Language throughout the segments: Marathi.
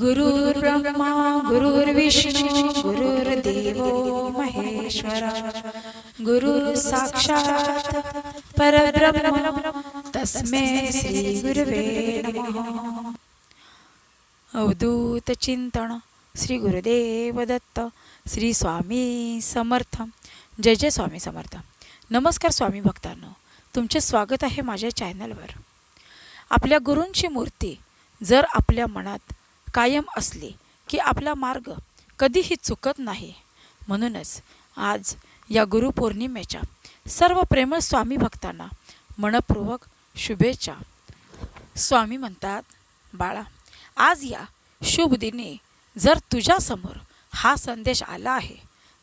गुरुर्ब्रह्मा गुरुर्विष्णू गुरुर्देव महेश्वरा गुरु साक्षात परब्रह्म तस्मै श्री गुरुवे अवधूत चिंतन श्री गुरुदेव दत्त श्री स्वामी समर्थ जय जय स्वामी समर्थ। नमस्कार स्वामी भक्तांनो तुमचे स्वागत आहे माझ्या चॅनलवर। आपल्या गुरूंची मूर्ती जर आपल्या मनात कायम असले की आपला मार्ग कधीही चुकत नाही. म्हणूनच आज या गुरुपौर्णिमेच्या सर्व प्रेमळ स्वामी भक्तांना मनपूर्वक शुभेच्छा. स्वामी म्हणतात बाळा आज या शुभ दिनी जर तुझ्यासमोर हा संदेश आला आहे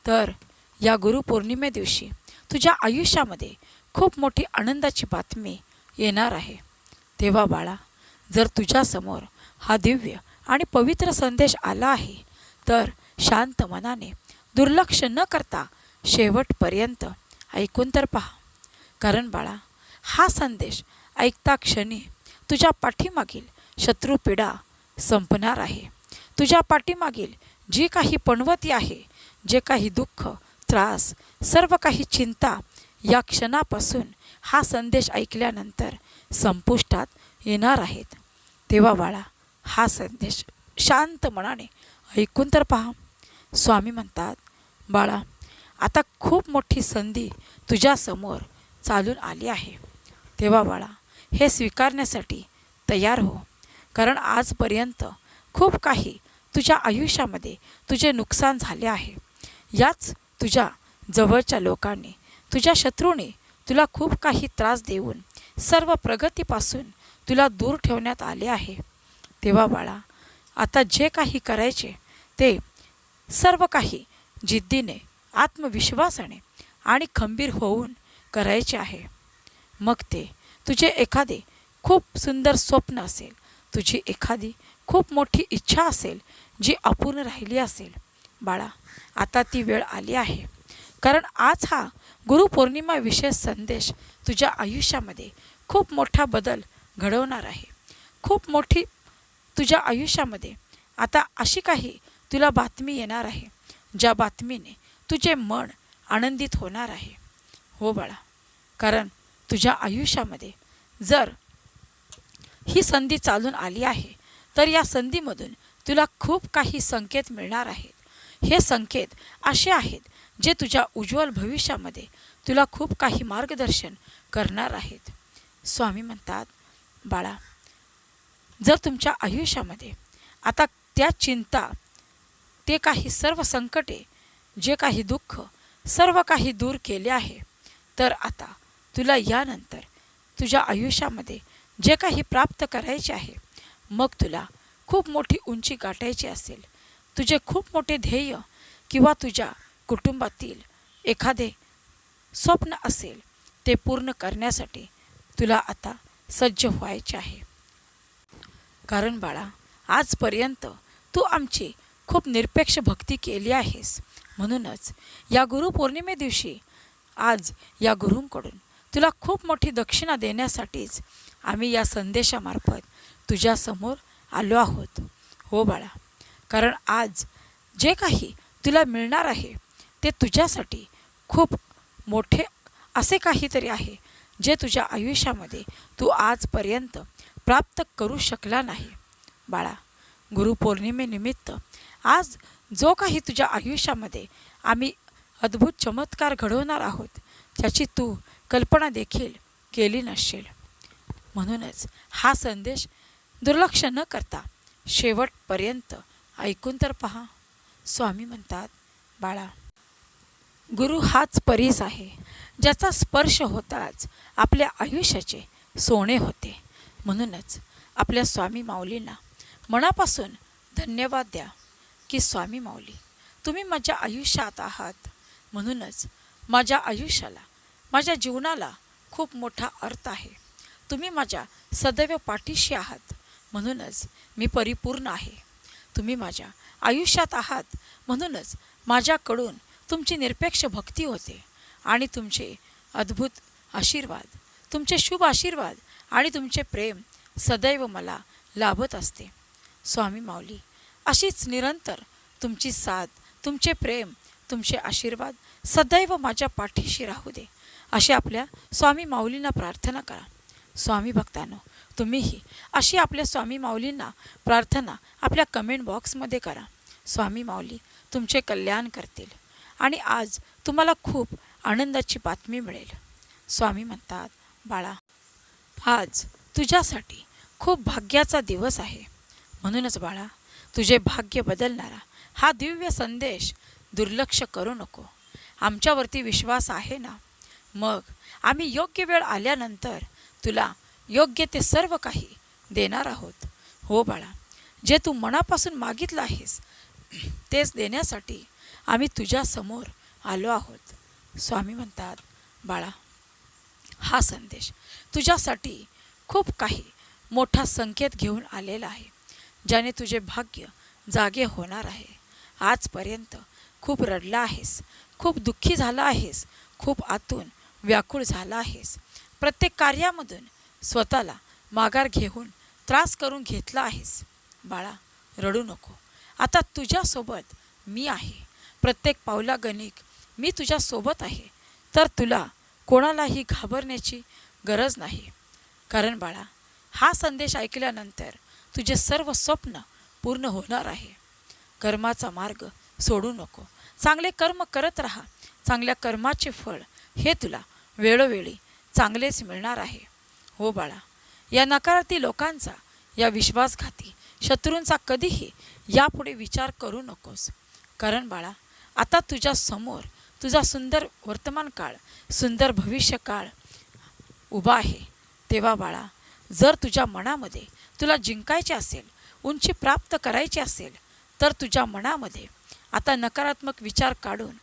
तर या गुरुपौर्णिमे दिवशी तुझ्या आयुष्यामध्ये खूप मोठी आनंदाची बातमी येणार आहे. तेव्हा बाळा जर तुझ्यासमोर हा दिव्य आणि पवित्र संदेश आला आहे. तर शांत मनाने दुर्लक्ष न करता शेवटपर्यंत ऐकून तर पहा. कारण बाळा हा संदेश ऐकता क्षणी तुझ्या पाठीमागील शत्रुपीडा संपणार आहे. तुझ्या पाठीमागील जी काही पणवती आहे जे काही दुःख त्रास सर्व काही चिंता या क्षणापासून हा संदेश ऐकल्यानंतर संपुष्टात येणार आहेत. तेव्हा बाळा हा संदेश शांत मनाने ऐकून तर पहा. स्वामी म्हणतात बाळा आता खूप मोठी संधी तुझ्यासमोर चालून आली आहे. तेव्हा बाळा हे स्वीकारण्यासाठी तयार हो. कारण आजपर्यंत खूप काही तुझ्या आयुष्यामध्ये तुझे नुकसान झाले आहे. याच तुझ्या जवळच्या लोकांनी तुझ्या शत्रूने तुला खूप काही त्रास देऊन सर्व प्रगतीपासून तुला दूर ठेवण्यात आले आहे. तेव्हा बाळा आता जे काही करायचे ते सर्व काही जिद्दीने आत्मविश्वासाने आणि खंबीर होऊन करायचे आहे. मग ते तुझे एखादे खूप सुंदर स्वप्न असेल तुझी एखादी खूप मोठी इच्छा असेल जी अपूर्ण राहिली असेल. बाळा आता ती वेळ आली आहे. कारण आज हा गुरुपौर्णिमा विशेष संदेश तुझ्या आयुष्यामध्ये खूप मोठा बदल घडवणार आहे. खूप मोठी तुझ्या आयुष्यामध्ये आता अशी काही तुला बातमी येणार आहे ज्या बातमीने तुझे मन आनंदित होणार आहे. हो बाळा कारण तुझ्या आयुष्यामध्ये जर ही संधी चालून आली आहे तर या संधीमधून तुला खूप काही संकेत मिळणार आहेत. हे संकेत असे आहेत जे तुझ्या उज्ज्वल भविष्यामध्ये तुला खूप काही मार्गदर्शन करणार आहेत. स्वामी म्हणतात बाळा जर तुमच्या आयुष्यामध्ये आता त्या चिंता ते काही सर्व संकटे जे काही दुःख सर्व काही दूर केले आहे तर आता तुला यानंतर तुझ्या आयुष्यामध्ये जे काही प्राप्त करायचे आहे मग तुला खूप मोठी उंची गाठायची असेल. तुझे खूप मोठे ध्येय किंवा तुझ्या कुटुंबातील एखादे स्वप्न असेल ते पूर्ण करण्यासाठी तुला आता सज्ज व्हायचे आहे. कारण बाळा आजपर्यंत तू आमची खूप निरपेक्ष भक्ती केली आहेस. म्हणूनच या गुरुपौर्णिमे दिवशी आज या गुरूंकडून तुला खूप मोठी दक्षिणा देण्यासाठीच आम्ही या संदेशामार्फत तुझ्यासमोर आलो आहोत. हो बाळा कारण आज जे काही तुला मिळणार आहे ते तुझ्यासाठी खूप मोठे असे काहीतरी आहे जे तुझ्या आयुष्यामध्ये तू आजपर्यंत प्राप्त करू शकला नाही. बाळा गुरुपौर्णिमेनिमित्त आज जो काही तुझ्या आयुष्यामध्ये आम्ही अद्भुत चमत्कार घडवणार आहोत त्याची तू कल्पना देखील केली नसशील. म्हणूनच हा संदेश दुर्लक्ष न करता शेवटपर्यंत ऐकून तर पहा. स्वामी म्हणतात बाळा गुरु हाच परीस आहे ज्याचा स्पर्श होताच आपल्या आयुष्याचे सोने होते. म्हणूनच आपल्या स्वामी माऊलींना मनापासून धन्यवाद द्या की स्वामी माऊली तुम्ही माझ्या आयुष्यात आहात. म्हणूनच माझ्या आयुष्याला माझ्या जीवनाला खूप मोठा अर्थ आहे. तुम्ही माझ्या सदैव पाठीशी आहात. म्हणूनच मी परिपूर्ण आहे. तुम्ही माझ्या आयुष्यात आहात. म्हणूनच माझ्याकडून तुमची निरपेक्ष भक्ती होते आणि तुमचे अद्भुत आशीर्वाद तुमचे शुभ आशीर्वाद आणि तुमचे प्रेम सदैव मला लाभत असते. स्वामी माऊली अशीच निरंतर तुमची साथ तुमचे प्रेम तुमचे आशीर्वाद सदैव माझ्या पाठीशी राहू दे. अशी आपल्या स्वामी माऊलींना प्रार्थना करा. स्वामी भक्तांनो तुम्हीही अशी आपल्या स्वामी माऊलींना प्रार्थना आपल्या कमेंट बॉक्समध्ये करा. स्वामी माऊली तुमचे कल्याण करतील आणि आज तुम्हाला खूप आनंदाची बातमी मिळेल. स्वामी म्हणतात बाळा आज तुझ्यासाठी खूप भाग्याचा दिवस आहे. म्हणूनच बाळा तुझे भाग्य बदलणारा हा दिव्य संदेश दुर्लक्ष करू नको. आमच्यावरती विश्वास आहे ना? मग आम्ही योग्य वेळ आल्यानंतर तुला योग्य ते सर्व काही देणार आहोत. हो बाळा जे तू मनापासून मागितलं आहेस तेच देण्यासाठी आम्ही तुझ्यासमोर आलो आहोत. स्वामी म्हणतात बाळा हा संदेश. तुझ्यासाठी खूप काही मोठा संकेत घेऊन आलेला आहे ज्याने तुझे भाग्य जागे होणार आहे. आजपर्यंत खूप रडला आहेस खूप दुःखी झाला आहेस खूप आतून व्याकुळ झाला आहेस. प्रत्येक कार्यामधून स्वतःला माघार घेऊन त्रास करून घेतला आहेस. बाळा रडू नको. आता तुझ्यासोबत मी आहे. प्रत्येक पावलागणिक मी तुझ्यासोबत आहे. तर तुला कोणालाही घाबरण्याची गरज नाही. कारण बाळा हा संदेश ऐकल्यानंतर तुझे सर्व स्वप्न पूर्ण होणार आहे. कर्माचा मार्ग सोडू नको. चांगले कर्म करत राहा. चांगल्या कर्माचे फळ हे तुला वेळोवेळी चांगलेच मिळणार आहे. हो बाळा या नकारार्थी लोकांचा या विश्वासघाती शत्रूंचा कधीही यापुढे विचार करू नकोस. कारण बाळा आता तुझ्या समोर तुझा सुंदर वर्तमान काळ सुंदर भविष्य काळ उभा आहे. तेव्हा बाळा जर तुझ्या मनामध्ये तुला जिंकायचे असेल उंची प्राप्त करायची असेल तर तुझ्या मनामध्ये आता नकारात्मक विचार काढून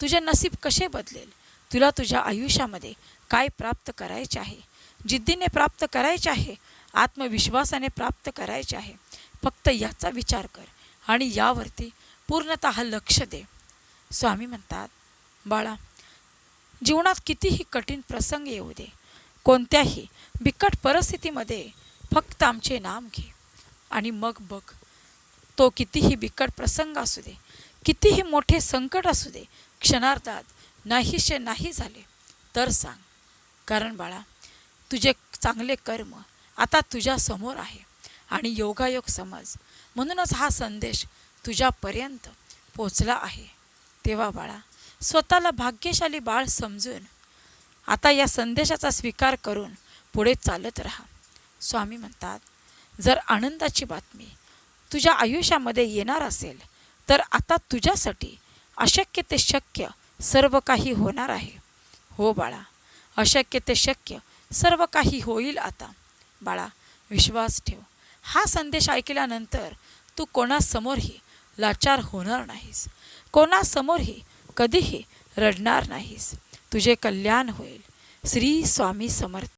तुझे नसीब कसे बदलेल? तुला तुझ्या आयुष्यामध्ये काय प्राप्त करायचे आहे? जिद्दीने प्राप्त करायचे आहे आत्मविश्वासाने प्राप्त करायचे आहे. फक्त याचा विचार कर आणि यावरती पूर्णत लक्ष दे. स्वामी म्हणतात बाळा जीवनात कितीही कठीण प्रसंग येऊ दे कोणत्याही बिकट परिस्थितीमध्ये फक्त आमचे नाम घे आणि मग बघ. तो कितीही बिकट प्रसंग असू दे कितीही मोठे संकट असू दे क्षणार्धात नाहीशे नाही झाले तर सांग. कारण बाळा तुझे चांगले कर्म आता तुझ्यासमोर आहे आणि योगायोग समज. म्हणूनच हा संदेश तुझ्यापर्यंत पोचला आहे. तेव्हा बाळा स्वतःला भाग्यशाली बाळ समजून आता या संदेशाचा स्वीकार करून पुढे चालत राहा. स्वामी म्हणतात जर आनंदाची बातमी तुझ्या आयुष्यामध्ये येणार असेल तर आता तुझ्यासाठी अशक्य ते शक्य सर्व काही होणार आहे. हो बाळा अशक्य ते शक्य सर्व काही होईल आता. बाळा विश्वास ठेव. हा संदेश ऐकल्यानंतर तू कोणासमोरही लाचार होणार नाहीस. कोणासमोरही कधीही रडणार नाहीस. तुझे कल्याण होईल. श्री स्वामी समर्थ.